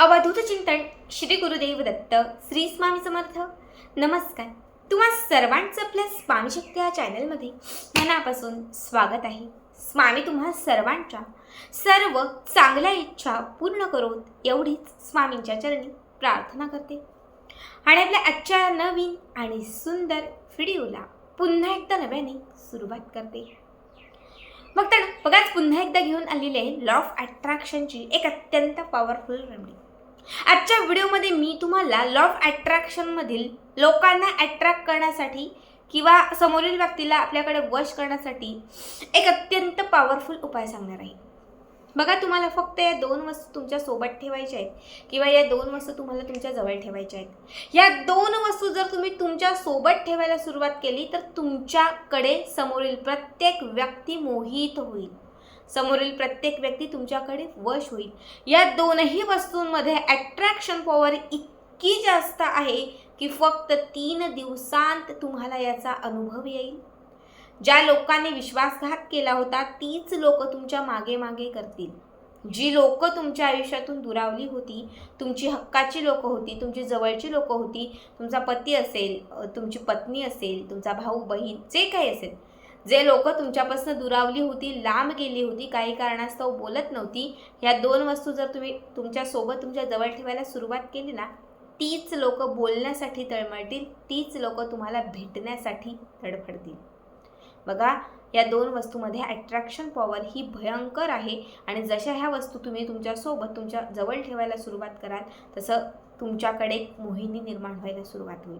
अवधूत चिंतन श्री गुरुदेव दत्त श्री स्वामी समर्थ. नमस्कार. तुम्हा सर्वांचं आपल्या स्वामी शक्ती या चॅनलमध्ये मनापासून स्वागत आहे. स्वामी तुम्हा सर्वांच्या सर्व चांगल्या इच्छा पूर्ण करोत एवढीच स्वामींच्या चरणी प्रार्थना करते. आणि आपल्या आजच्या नवीन आणि सुंदर व्हिडिओला पुन्हा एकदा नव्याने सुरुवात करते. मग तर बघाच पुन्हा एकदा घेऊन आलेले आहे लॉ ऑफ अट्रॅक्शनची एक अत्यंत पॉवरफुल रेमेडी आजच्या व्हिडिओमध्ये मी तुम्हाला लॉ ऑफ अट्रॅक्शनमधील लोकांना अट्रॅक्ट करण्यासाठी किंवा समोरील व्यक्तीला आपल्याकडे वश करण्यासाठी एक अत्यंत पॉवरफुल उपाय सांगणार आहे. बघा तुम्हाला फक्त या दोन वस्तू तुमच्यासोबत ठेवायच्या आहेत किंवा या दोन वस्तू तुम्हाला तुमच्या जवळ ठेवायच्या आहेत. या दोन वस्तू जर तुम्ही तुमच्यासोबत ठेवायला सुरुवात केली तर तुमच्याकडे समोरील प्रत्येक व्यक्ती मोहित होईल. समोरील प्रत्येक व्यक्ती तुमच्याकडे वश होईल. या दोनही वस्तूंमध्ये अट्रॅक्शन पॉवर इतकी जास्त आहे की फक्त तीन दिवसांत तुम्हाला याचा अनुभव येईल. ज्या लोकांनी विश्वासघात केला होता तीच लोक तुमच्या मागे मागे करतील. जी लोक तुमच्या आयुष्यातून दुरावली होती तुमची हक्काची लोक होती तुमची जवळची लोक होती तुमचा पती असेल तुमची पत्नी असेल तुमचा भाऊ बहीण जे काही असेल जे लोक तुमच्यापासून दुरावली होती लांब गेली होती काही कारणास्तव बोलत नव्हती ह्या दोन वस्तू जर तुम्ही तुमच्यासोबत तुमच्या जवळ ठेवायला सुरुवात केली ना तीच लोक बोलण्यासाठी तळमळतील तीच लोक तुम्हाला भेटण्यासाठी तडफडतील बघा या दोन वस्तूमध्ये अट्रॅक्शन पॉवर ही भयंकर आहे आणि जशा ह्या वस्तू तुम्ही तुमच्यासोबत तुमच्या जवळ ठेवायला सुरुवात कराल तसं तुमच्याकडे मोहिनी निर्माण व्हायला सुरुवात होईल.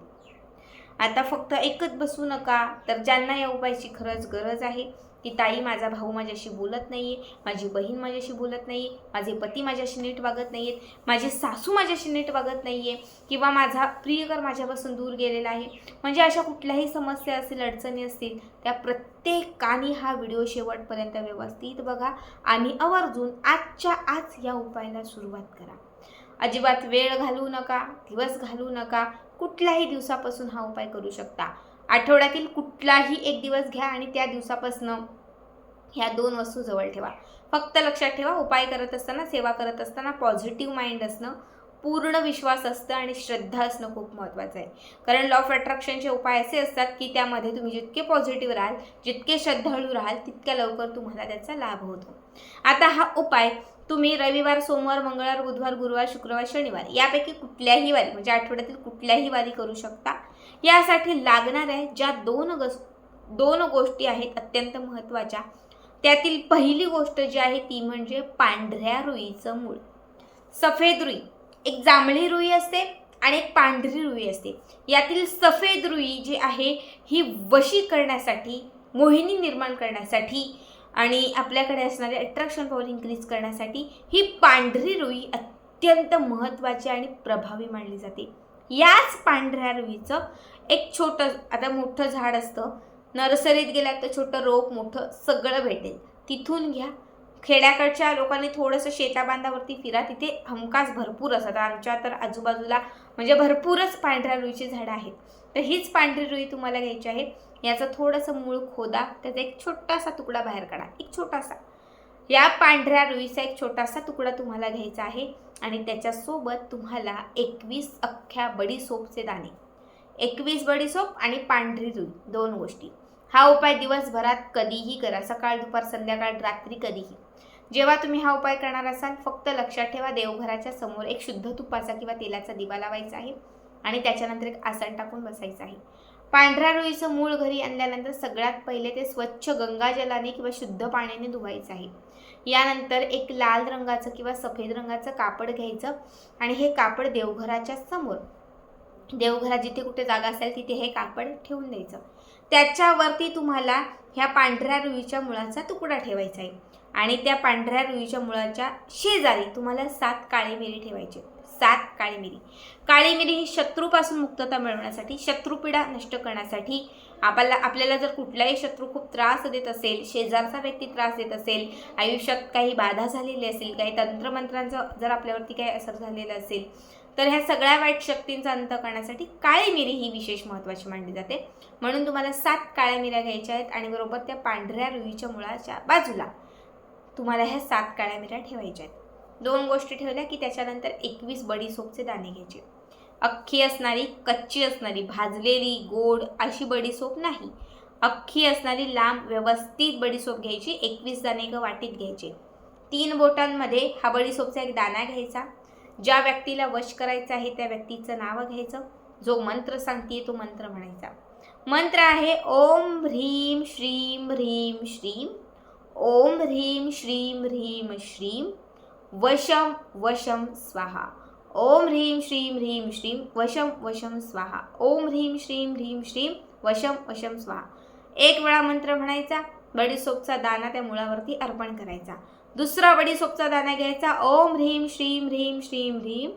आता फक्त एकच बसू नका. तर ज्यांना या उपायाची खरंच गरज आहे की ताई माझा भाऊ माझ्याशी बोलत नाही आहे माझी बहीण माझ्याशी बोलत नाही आहे माझे पती माझ्याशी नीट वागत नाही आहेत माझी सासू माझ्याशी नीट वागत नाही आहे किंवा माझा प्रियकर माझ्यापासून दूर गेलेला आहे. म्हणजे अशा कुठल्याही समस्या असतील अडचणी असतील त्या प्रत्येकाने हा व्हिडिओ शेवटपर्यंत व्यवस्थित बघा आणि आवर्जून आजच्या आज या उपायाला सुरुवात करा. अजिबात वेळ घालवू नका दिवस घालवू नका कुठल्याही दिवसापासून हा उपाय करू शकता. आठवड्यातील कुठलाही एक दिवस घ्या आणि त्या दिवसापासनं ह्या दोन वस्तू जवळ ठेवा. फक्त लक्षात ठेवा उपाय करत असताना सेवा करत असताना पॉझिटिव्ह माइंड असणं पूर्ण विश्वास असतं आणि श्रद्धा असणं खूप महत्त्वाचं आहे. कारण लॉ ऑफ अट्रॅक्शनचे उपाय असे असतात की त्यामध्ये तुम्ही जितके पॉझिटिव्ह राहाल जितके श्रद्धाळू राहाल तितक्या लवकर तुम्हाला त्याचा लाभ होतो. आता हा उपाय तुम्ही रविवार सोमवार मंगळवार बुधवार गुरुवार शुक्रवार शनिवार यापैकी कुठल्याही वारी म्हणजे आठवड्यातील कुठल्याही वारी करू शकता. यासाठी लागणाऱ्या ज्या दोन गस दोन गोष्टी आहेत अत्यंत महत्त्वाच्या. त्यातील पहिली गोष्ट जी आहे ती म्हणजे पांढऱ्या रुईचं मूळ. सफेद रुई. एक जांभळी रुई असते आणि एक पांढरी रुई असते. यातील सफेद रुई जी आहे ही वशी करण्यासाठी मोहिनी निर्माण करण्यासाठी आणि आपल्याकडे असणारे अट्रॅक्शन पॉवर इन्क्रीज करण्यासाठी ही पांढरी रुई अत्यंत महत्त्वाची आणि प्रभावी मानली जाते. याच पांढऱ्या रुईचं एक छोटं आता मोठं झाड असतं. नर्सरीत गेल्यात तर छोटं रोप मोठं सगळं भेटेल. तिथून घ्या. खेड्याकडच्या लोकांनी थोडंसं शेताबांधावरती फिरा तिथे हमखास भरपूर असतात. आमच्या तर आजूबाजूला म्हणजे भरपूरच पांढऱ्या रुईची झाडं आहेत. तर हीच पांढरी रुई तुम्हाला घ्यायची आहे. याचं थोडंसं मूळ खोदा त्याचा एक छोटासा तुकडा बाहेर काढा. एक छोटासा. या पांढऱ्या रुईचा एक छोटासा तुकडा तुम्हाला घ्यायचा आहे आणि त्याच्यासोबत तुम्हाला एकवीस अख्ख्या बडीसोपचे दाणे एकवीस बडीसोप आणि पांढरी रुई दोन गोष्टी. हा उपाय दिवसभरात कधीही करा. सकाळ दुपार संध्याकाळ रात्री कधीही. जेव्हा तुम्ही हा उपाय करणार असाल फक्त लक्षात ठेवा देवघराच्या समोर एक शुद्ध तुपाचा किंवा तेलाचा दिवा लावायचा आहे आणि त्याच्यानंतर एक आसन टाकून बसायचं आहे. पांढऱ्या रुईचं मूळ घरी आणल्यानंतर सगळ्यात पहिले ते स्वच्छ गंगाजलाने किंवा शुद्ध पाण्याने धुवायचं आहे. यानंतर एक लाल रंगाचं किंवा सफेद रंगाचं कापड घ्यायचं आणि हे कापड देवघराच्या समोर देवघरात जिथे कुठे जागा असेल तिथे हे कापड ठेवून द्यायचं. त्याच्यावरती तुम्हाला ह्या पांढऱ्या रुईच्या मुळाचा तुकडा ठेवायचा आहे. आणि त्या पांढऱ्या रुईच्या मुळाच्या शेजारी तुम्हाला सात काळी मिरी ठेवायची सात काळी मिरी. काळी मिरी ही शत्रूपासून मुक्तता मिळवण्यासाठी शत्रुपीडा नष्ट करण्यासाठी आपल्याला आपल्याला जर कुठलाही शत्रू खूप त्रास देत असेल शेजारचा व्यक्ती त्रास देत असेल आयुष्यात काही बाधा झालेली असेल काही तंत्रमंत्रांचा जर आपल्यावरती काही असर झालेला असेल तर ह्या सगळ्या वाईट शक्तींचा अंत करण्यासाठी काळी मिरी ही विशेष महत्त्वाची मानली जाते. म्हणून तुम्हाला सात काळ्या मिऱ्या घ्यायच्या आहेत आणि बरोबर त्या पांढऱ्या रुईच्या मुळाच्या बाजूला तुम्हाला ह्या सात काळ्या मिऱ्या ठेवायच्या आहेत. दोन गोष्टी ठेवल्या की त्याच्यानंतर एकवीस बडीसोपचे दाणे घ्यायचे. अख्खी असणारी कच्ची असणारी भाजलेली गोड अशी बडीसोप नाही. अख्खी असणारी लांब व्यवस्थित बडीसोप घ्यायची एकवीस दाणे एका वाटीत घ्यायचे. तीन बोटांमध्ये हा बडीसोपचा एक दाणा घ्यायचा. ज्या व्यक्तीला वश करायचं आहे त्या व्यक्तीचं नाव घ्यायचं. जो मंत्र सांगते तो मंत्र म्हणायचा. मंत्र आहे ओम ह्रीम श्रीम ह्रीम श्रीम ओम ह्रीं श्रीं ह्रीं श्रीम वशम वशम स्वाहा। ओम ह्रीं श्रीं ह्रीं श्रीं वशम वशम स्वाहा। ओम ह्रीं श्रीं ह्रीं श्रीम वशम वशम स्वाहा। एक वेळा मंत्र म्हणायचा बडीसोपचा दाना त्या मुळावरती अर्पण करायचा. दुसरा बडीसोपचा दाना घ्यायचा ओम ह्रीं श्रीं ह्रीं श्रीं ह्रीम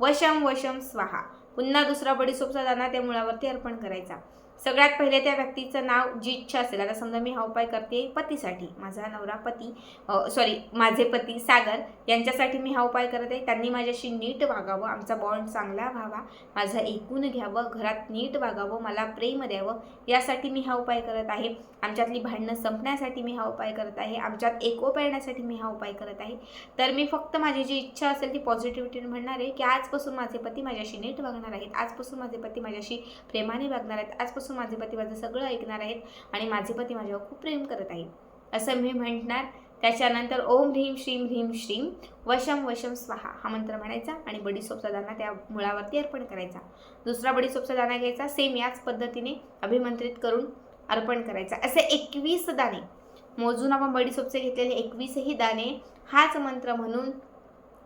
वशम वशम स्वाहा. पुन्हा दुसरा बडीसोपचा दाना त्या मुळावरती अर्पण करायचा. सगळ्यात पहिले त्या व्यक्तीचं नाव जी इच्छा असेल. आता समजा मी हा उपाय करते पतीसाठी. माझा नवरा पती सॉरी माझे पती सागर यांच्यासाठी मी हा उपाय करत. आहे त्यांनी माझ्याशी नीट वागावं आमचा बॉन्ड चांगला व्हावा माझं ऐकून घ्यावं घरात नीट वागावं मला प्रेम द्यावं यासाठी मी हा उपाय करत आहे. आमच्यातली भांडणं संपण्यासाठी मी हा उपाय करत आहे. आमच्यात एकोप येण्यासाठी मी हा उपाय करत आहे. तर मी फक्त माझी जी इच्छा असेल ती पॉझिटिव्हिटीने म्हणणार आहे की आजपासून माझे पती माझ्याशी नीट वागणार आहेत. आजपासून माझे पती माझ्याशी प्रेमाने वागणार आहेत. आजपासून माझे पती माझं सगळं ऐकणार आहेत आणि माझे पती माझ्यावर खूप प्रेम करत आहेत. असं मी म्हणणार. त्याच्यानंतर ओम ह्रीम श्रीम ह्रीम श्रीम. वशम वशम स्वाहा. हा मंत्र म्हणायचा आणि बडीसोपचा दाना त्या मुळावरती अर्पण करायचा. दुसरा बडीसोपचा दाना घ्यायचा. सेम याच पद्धतीने अभिमंत्रित करून अर्पण करायचा. असे एकवीस दाणे. मोजून आपण बडीसोपचे घेतलेले एकवीसही दाणे. हाच मंत्र म्हणून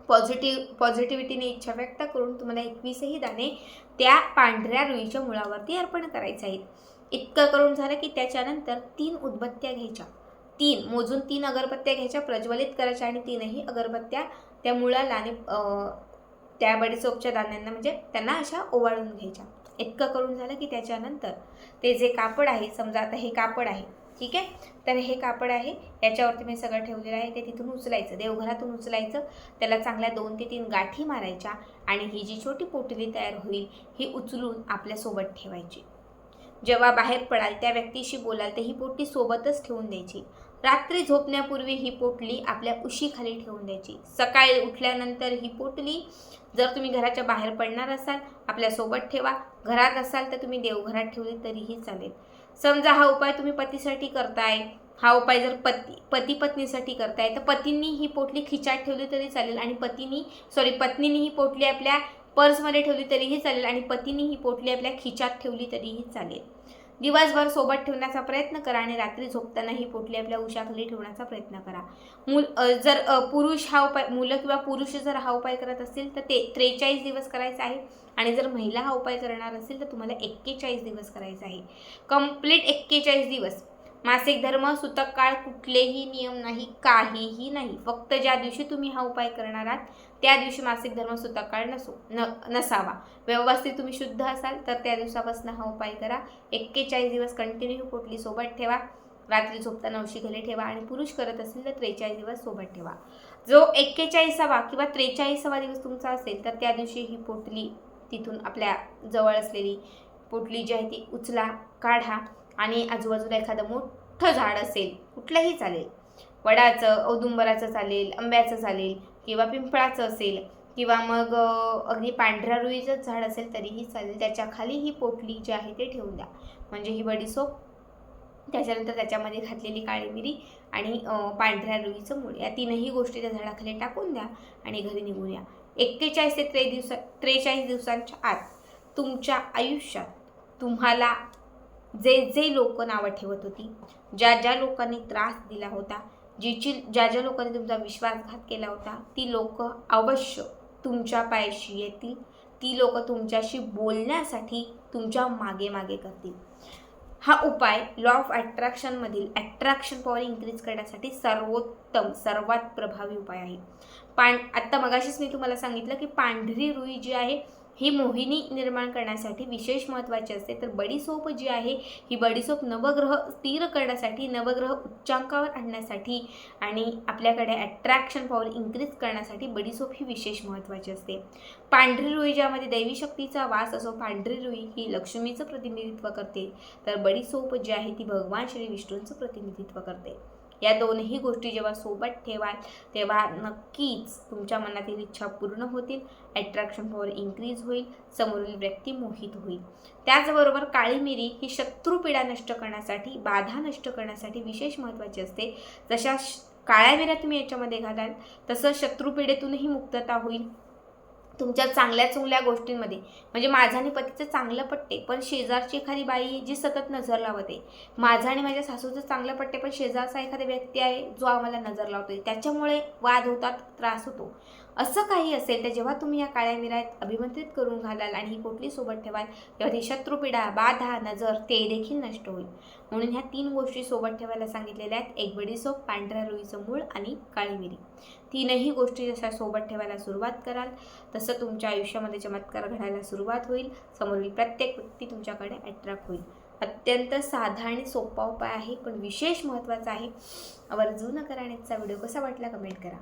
पॉझिटिव्ह पॉझिटिव्हिटीने इच्छा व्यक्त करून तुम्हाला एकवीसही दाणे त्या पांढऱ्या रुईच्या मुळावरती अर्पण करायचे आहेत. इतकं करून झालं की त्याच्यानंतर तीन उदबत्त्या घ्यायच्या. तीन मोजून तीन अगरबत्त्या घ्यायच्या प्रज्वलित करायच्या आणि तीनही अगरबत्त्या त्या मुळाला आणि त्या बडीसोपच्या दाण्यांना म्हणजे त्यांना अशा ओवाळून घ्यायच्या. इतकं करून झालं की त्याच्यानंतर ते जे कापड आहे समजा आता हे कापड आहे ठीक आहे? तर हे कापड आहे. याच्यावरती मी सगळं ठेवलेलं आहे. ते तिथून उचलायचं. देवघरातून उचलायचं. त्याला चांगल्या दोन ते तीन गाठी मारायच्या आणि ही जी छोटी पोटली तयार होईल ही उचलून आपल्यासोबत ठेवायची. जेव्हा बाहेर पडाल त्या व्यक्तीशी बोलाल तर ही पोटली सोबतच ठेवून द्यायची. रात्री झोपण्यापूर्वी ही पोटली आपल्या उशीखाली ठेवून द्यायची. सकाळी उठल्यानंतर ही पोटली जर तुम्ही घराच्या बाहेर पडणार असाल आपल्यासोबत ठेवा. घरात असाल तर तुम्ही देवघरात ठेवली तरीही चालेल. समजा हा उपाय तुम्ही पतीसाठी करताय हा उपाय जर पती पती पत्नीसाठी करताय तर पतींनी ही पोटली खिचात ठेवली तरी चालेल आणि पतीनी सॉरी पत्नीनी ही पोटली आपल्या पर्समध्ये ठेवली तरीही चालेल आणि पतीने ही पोटली आपल्या खिचात ठेवली तरीही चालेल. दिवसभर सोबत ठेवण्याचा प्रयत्न करा आणि रात्री झोपतानाही पोटली आपल्या उशाखाली ठेवण्याचा प्रयत्न करा. मूल जर पुरुष हा उपाय मुलं किंवा पुरुष जर हा उपाय करत असतील तर ते त्रेचाळीस दिवस करायचा आहे. आणि जर महिला हा उपाय करणार असेल तर तुम्हाला एक्केचाळीस दिवस करायचा आहे. कंप्लीट एक्केचाळीस दिवस. मासिक धर्म सुतक काळ कुठलेही नियम नाही काहीही नाही. फक्त ज्या दिवशी तुम्ही हा उपाय करणार आहात त्या दिवशी मासिक धर्म सुतक काळ नसो न नसावा. व्यवस्थित तुम्ही शुद्ध असाल तर त्या दिवसापासून हा उपाय करा. एक्केचाळीस दिवस कंटिन्यू पोटली सोबत ठेवा. रात्री झोपताना उशीखाली ठेवा आणि पुरुष करत असेल तर त्रेचाळीस दिवस सोबत ठेवा. जो एक्केचाळीसावा किंवा त्रेचाळीसावा दिवस तुमचा असेल तर त्या दिवशी ही पोटली तिथून आपल्या जवळ असलेली पोटली जी आहे ती उचला काढा. आणि आजूबाजूला एखादं मोठं झाड असेल कुठलंही चालेल. वडाचं औदुंबराचं चालेल आंब्याचं चालेल किंवा पिंपळाचं असेल किंवा मग अगदी पांढऱ्या रुईचं झाड असेल तरीही चालेल. त्याच्याखाली ही पोटली जी आहे ते ठेवून द्या. म्हणजे ही बडीसोप. त्याच्यानंतर त्याच्यामध्ये घातलेली काळी मिरी आणि पांढऱ्या रुईचं मूळ. या तीनही गोष्टी त्या झाडाखाली टाकून द्या आणि घरी निघून या. एक्केचाळीस ते त्रे दिवसा त्रेचाळीस दिवसांच्या आत तुमच्या आयुष्यात तुम्हाला जे जे लोक नावं ठेवत होती ज्या ज्या लोकांनी त्रास दिला होता जिची ज्या ज्या लोकांनी तुमचा विश्वासघात केला होता ती लोक अवश्य तुमच्या पायाशी येतील. ती लोक तुमच्याशी बोलण्यासाठी तुमच्या मागे मागे करतील. हा उपाय लॉ ऑफ अट्रॅक्शनमधील अट्रॅक्शन पॉवर इन्क्रीज करण्यासाठी सर्वोत्तम सर्वात प्रभावी उपाय आहे. पां आत्ता मगाशीच मी तुम्हाला सांगितलं की पांढरी रुई जी आहे ही मोहिनी निर्माण करण्यासाठी विशेष महत्त्वाची असते. तर बडीसोप जी आहे ही बडीसोप नवग्रह स्थिर करण्यासाठी नवग्रह उच्चांकावर आणण्यासाठी आणि आपल्याकडे अट्रॅक्शन पॉवर इन्क्रीज करण्यासाठी बडीसोप ही विशेष महत्त्वाची असते. पांढरी रुई ज्यामध्ये दैवी शक्तीचा वास असो पांढरी रुई ही लक्ष्मीचं प्रतिनिधित्व करते. तर बडीसोप जी आहे ती भगवान श्री विष्णूंचं प्रतिनिधित्व करते. या दोनही गोष्टी जेव्हा सोबत ठेवाल तेव्हा नक्कीच तुमच्या मनातील इच्छा पूर्ण होतील अट्रॅक्शन पॉवर इन्क्रीज होईल समोरील व्यक्ती मोहित होईल. त्याचबरोबर काळी मिरी ही शत्रुपीडा नष्ट करण्यासाठी बाधा नष्ट करण्यासाठी विशेष महत्त्वाची असते. जशा श- काळ्या मिऱ्या तुम्ही याच्यामध्ये घालाल तसं शत्रुपीडेतूनही मुक्तता होईल. तुमच्या चांगल्या चुंगल्या गोष्टींमध्ये. म्हणजे माझं आणि पतीचं चांगलं पटते पण शेजारची एखादी बाई जी सतत नजर लावते. माझं आणि माझ्या सासूचं चांगलं पटते पण शेजारचा एखादा व्यक्ती आहे जो आम्हाला नजर लावतोय. त्याच्यामुळे वाद होतात त्रास होतो. असं काही असेल तर जेव्हा तुम्ही या काळ्या मिऱ्यात अभिमंत्रित करून घालाल आणि ही पोटली सोबत ठेवाल तेव्हा ती शत्रुपीडा बाधा नजर ते देखील नष्ट होईल. म्हणून ह्या तीन गोष्टी सोबत ठेवायला सांगितलेल्या आहेत. एक बडीसोप पांढऱ्या रुईचं मूळ आणि काळी मिरी तीनही गोष्टी जशा सोबत ठेवायला सुरुवात कराल तसं तुमच्या आयुष्यामध्ये चमत्कार घडायला सुरुवात होईल. समोरील प्रत्येक व्यक्ती तुमच्याकडे अट्रॅक्ट होईल. अत्यंत साधा आणि सोपा उपाय आहे पण विशेष महत्त्वाचा आहे. आवर्जून करा आणि आजचा व्हिडिओ कसा वाटला कमेंट करा.